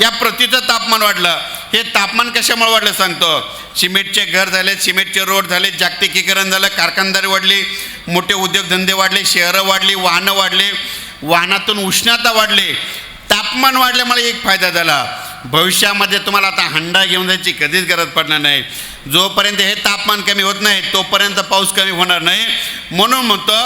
या प्रतीचं तापमान वाढलं. हे तापमान कशामुळे वाढलं सांगतो. सिमेंटचे घर झाले सिमेंटचे रोड झाले जागतिकीकरण झालं कारखानदारी वाढली मोठे उद्योगधंदे वाढले शहरं वाढली वाहनं वाढले वाहनातून उष्णता वाढली. तापमान वाढल्यामुळे एक फायदा झाला. भविष्यामध्ये तुम्हाला आता हंडा घेऊन जायची कधीच गरज पडणार नाही. जोपर्यंत हे तापमान कमी होत नाही तोपर्यंत पाऊस कमी होणार नाही. म्हणून म्हणतो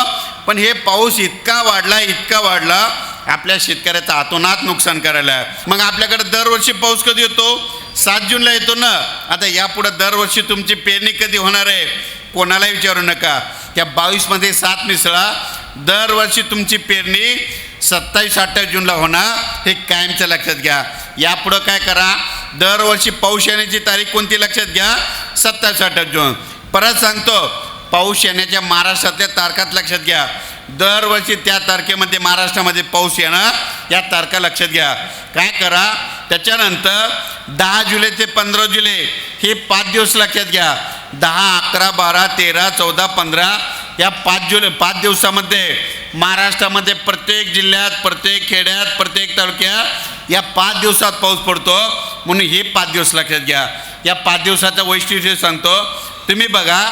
पण हे पाऊस इतका वाढला इतका वाढला आपल्या शेतकऱ्याचं आतोनात नुकसान करायला. मग आपल्याकडे दरवर्षी पाऊस कधी येतो? सात जूनला येतो ना. आता यापुढं दरवर्षी तुमची पेरणी कधी होणार आहे? कोणालाही विचारू नका. त्या बावीसमध्ये सात मिसळा. दरवर्षी तुमची पेरणी सत्तावीस अठ्ठावीस जूनला होणार. हे कायमचं लक्षात घ्या. यापुढं काय करा? दरवर्षी पाऊस येण्याची तारीख कोणती लक्षात घ्या? सत्तावीस अठ्ठावीस जून. परत सांगतो पाऊस येण्याच्या महाराष्ट्रातल्या तारखात लक्षात घ्या. दरवर्षी त्या तारखेमध्ये महाराष्ट्रामध्ये पाऊस येणार या तारखा लक्षात घ्या. काय करा? त्याच्यानंतर दहा जुलै ते पंधरा जुलै हे पाच दिवस लक्षात घ्या. दहा अकरा बारा तेरा चौदा पंधरा या पाच जुलै पाच दिवसामध्ये महाराष्ट्रामध्ये प्रत्येक जिल्ह्यात प्रत्येक खेड्यात प्रत्येक तालुक्यात या पाच दिवसात पाऊस पडतो. म्हणून हे पाच दिवस लक्षात घ्या. या पाच दिवसाचं वैशिष्ट्य सांगतो. तुम्ही बघा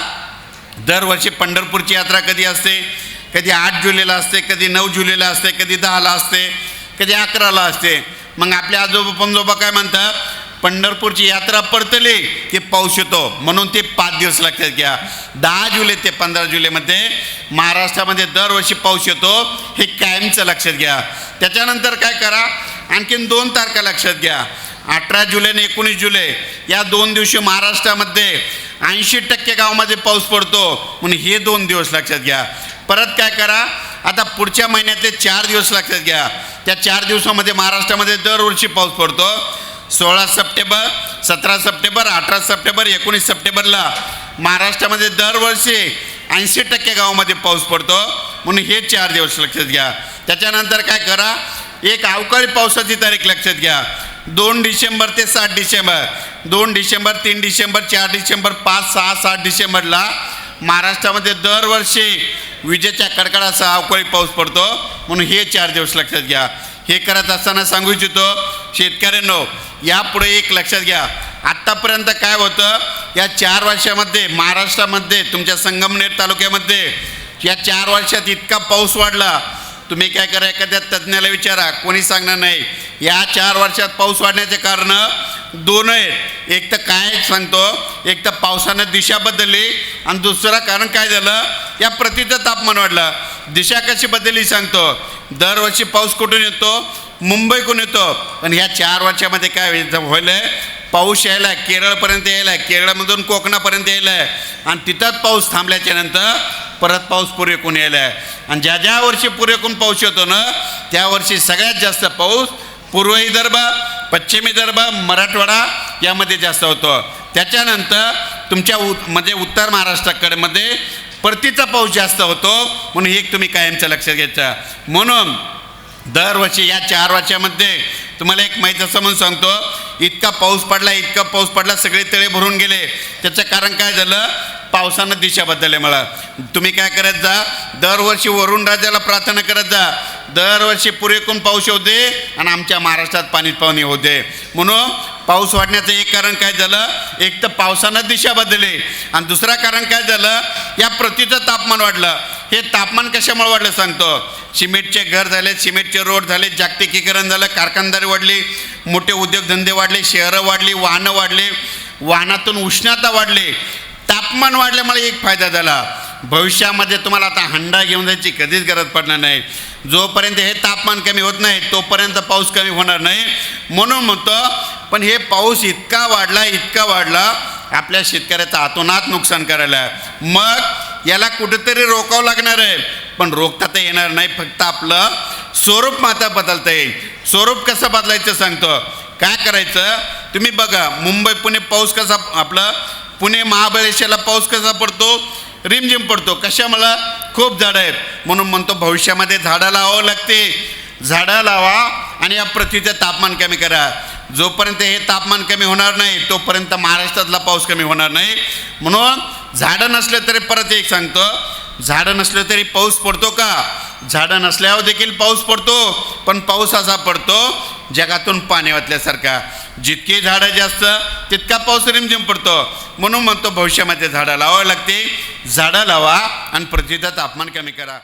दरवर्षी पंढरपूरची यात्रा कधी असते? कधी आठ जुलैला असते कधी नऊ जुलैला असते कधी दहाला असते कधी अकराला असते. मग आपले आजोबा पंजोबा काय म्हणतात? पंढरपूरची यात्रा पडतली की पाऊस येतो. म्हणून ते पाच दिवस लक्षात घ्या. दहा जुलै ते पंधरा जुलैमध्ये महाराष्ट्रामध्ये दरवर्षी पाऊस येतो हे कायमचं लक्षात घ्या. त्याच्यानंतर काय करा? आणखीन दोन तारखा लक्षात घ्या. अठरा जुलै आणि एकोणीस जुलै या दोन दिवशी महाराष्ट्रामध्ये ऐंशी टक्के गावामध्ये पाऊस पडतो. म्हणून हे दोन दिवस लक्षात घ्या. परत काय करा? आता पुढच्या महिन्यातले चार दिवस लक्षात घ्या. त्या चार दिवसामध्ये महाराष्ट्रामध्ये दरवर्षी पाऊस पडतो. सोळा सप्टेंबर सतरा सप्टेंबर अठरा सप्टेंबर एकोणीस सप्टेंबरला महाराष्ट्रामध्ये दरवर्षी ऐंशी टक्के गावामध्ये पाऊस पडतो. म्हणून हे चार दिवस लक्षात घ्या. त्याच्यानंतर काय करा? एक अवकाळी पावसाची तारीख लक्षात घ्या. दोन डिसेंबर ते सात डिसेंबर. दोन डिसेंबर तीन डिसेंबर चार डिसेंबर पाच सहा सात डिसेंबरला महाराष्ट्रामध्ये दरवर्षी विजेच्या कडकडाचा अवकाळी पाऊस पडतो. म्हणून हे चार दिवस लक्षात घ्या. हे करत असताना सांगू इच्छितो शेतकऱ्यांनो यापुढे एक लक्षात घ्या. आत्तापर्यंत काय होतं? या चार वर्षामध्ये महाराष्ट्रामध्ये तुमच्या संगमनेर तालुक्यामध्ये या चार वर्षात इतका पाऊस वाढला. तुम्ही काय करा एखाद्या तज्ज्ञाला विचारा. कोणी सांगणार नाही. या चार वर्षात पाऊस वाढण्याचे कारण दोन आहेत. एक तर काय सांगतो. एक तर पावसानं दिशा बदलली. आणि दुसरं कारण काय झालं? या प्रतीचं तापमान वाढलं दिशा कशी बदलली सांगतो. दरवर्षी पाऊस कुठून येतो? मुंबईकडून येतो. पण ह्या चार वर्षामध्ये काय व्हायलं पाऊस यायला केरळपर्यंत यायला केरळमधून कोकणापर्यंत यायला. आणि तिथंच पाऊस थांबल्याच्या नंतर परत पाऊस पुरेकून यायला. आणि ज्या ज्या वर्षी पुरेकून पाऊस येतो ना त्या वर्षी सगळ्यात जास्त पाऊस पूर्व विदर्भ पश्चिम विदर्भ मराठवाडा यामध्ये जास्त होतो. त्याच्यानंतर तुमच्या उ म्हणजे उत्तर महाराष्ट्राकडे मध्ये परतीचा पाऊस जास्त होतो म्हणून हे एक तुम्ही कायमचं लक्षात घ्यायचं. म्हणून दरवर्षी या चार वर्षामध्ये तुम्हाला एक माहीत असं म्हणून सांगतो इतका पाऊस पडला इतका पाऊस पडला सगळे तळे भरून गेले. त्याचं कारण काय झालं? पावसानं दिशा बदलले मला. तुम्ही काय करत जा दरवर्षी वरुण राजाला प्रार्थना करत जा. दरवर्षी पुरेकून पाऊस होते आणि आमच्या महाराष्ट्रात पाणी पाणी होते म्हणून पाऊस वाढण्याचं एक कारण काय झालं? एक तर पावसानं दिशा बदलली. आणि दुसरं कारण काय झालं? या प्रतीचं तापमान वाढलं. हे तापमान कशामुळे वाढलं सांगतो? सिमेंटचे घर झाले सिमेंटचे रोड झाले जागतिकीकरण झालं कारखानदारी वाढली मोठे उद्योगधंदे वाढले शहरं वाढली वाहनं वाढली वाहनातून उष्णता वाढली. तापमान वाढल्यामुळे एक फायदा झाला. भविष्यामध्ये तुम्हाला आता हंडा घेऊन जायची कधीच गरज पडणार नाही. जोपर्यंत हे तापमान कमी होत नाही तोपर्यंत पाऊस कमी होणार नाही. म्हणून म्हणतो पण हे पाऊस इतका वाढला इतका वाढला आपल्या शेतकऱ्याचं आतोनात नुकसान करायला. मग याला कुठेतरी रोकावं लागणार आहे. पण रोखता तर येणार नाही फक्त आपलं स्वरूप मात्र बदलता येईल स्वरूप कसं बदलायचं सांगतो. काय करायचं? तुम्ही बघा मुंबई पुणे पाऊस कसा आपलं पुणे महाबळेश्वरला पाऊस कसा पडतो? रिमझिम पडतो. कशामुळं? खूप झाडं आहेत. म्हणून म्हणतो भविष्यामध्ये झाडं लावावं लागते. झाडं लावा आणि या पृथ्वीचं तापमान कमी करा. जोपर्यंत हे तापमान कमी होणार नाही तोपर्यंत महाराष्ट्रातला पाऊस कमी होणार नाही. म्हणून झाडं नसले तरी परत एक सांगतो झाडं नसले तरी पाऊस पडतो का? झाडं नसल्यावर देखील पाऊस पडतो पण पाऊस असा पडतो जगातून पाणी वाचल्यासारखा जितकी झाडं जास्त तितका पाऊस रिमझिम पडतो. म्हणून म्हणतो भविष्यामध्ये झाडं लावावं लागते झाडं लावा आणि पृथ्वीचं तापमान कमी करा.